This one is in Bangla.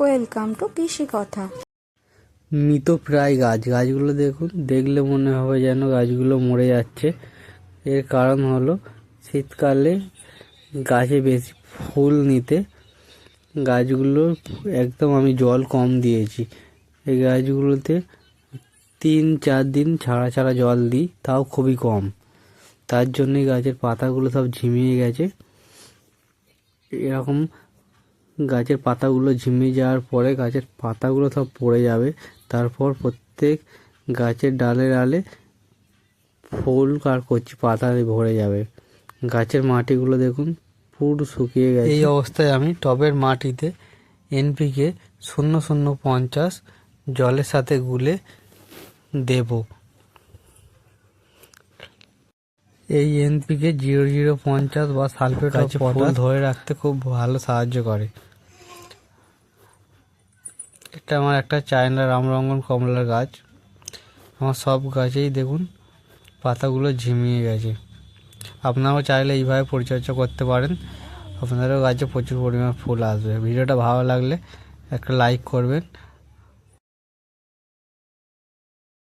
ওয়েলকাম টু কৃষি কথা মৃত প্রায় গাছ। গাছগুলো দেখুন, দেখলে মনে হবে যেন গাছগুলো মরে যাচ্ছে। এর কারণ হলো শীতকালে গাছে বেশি ফুল নিতে গাছগুলো একদম আমি জল কম দিয়েছি। এই গাছগুলোতে তিন চার দিন ছাড়া ছাড়া জল দিই, তাও খুবই কম। তার জন্যই গাছের পাতাগুলো সব ঝিমিয়ে গেছে। এরকম গাছের পাতাগুলো ঝিমিয়ে যাওয়ার পরে গাছের পাতাগুলো সব পড়ে যাবে। তারপর প্রত্যেক গাছের ডালে ডালে ফুল আর কচি পাতা ভরে যাবে। গাছের মাটিগুলো দেখুন, পুরো শুকিয়ে গেছে। এই অবস্থায় আমি টবের মাটিতে এনপিকে শূন্য শূন্য পঞ্চাশ জলের সাথে গুলে দেব। এই এনপিকে জিরো জিরো পঞ্চাশ বা সালফেট অফ পটাশ। ধরে রাখতে খুব ভালো সাহায্য করে। এটা আমার একটা চায়না রামরঙ্গন কমলার গাছ। আমার সব গাছেই দেখুন পাতাগুলো ঝিমিয়ে গেছে। আপনারাও চাইলে এইভাবে পরিচর্যা করতে পারেন। আপনাদেরও গাছে প্রচুর পরিমাণ ফুল আসবে। ভিডিওটা ভালো লাগলে একটা লাইক করবেন।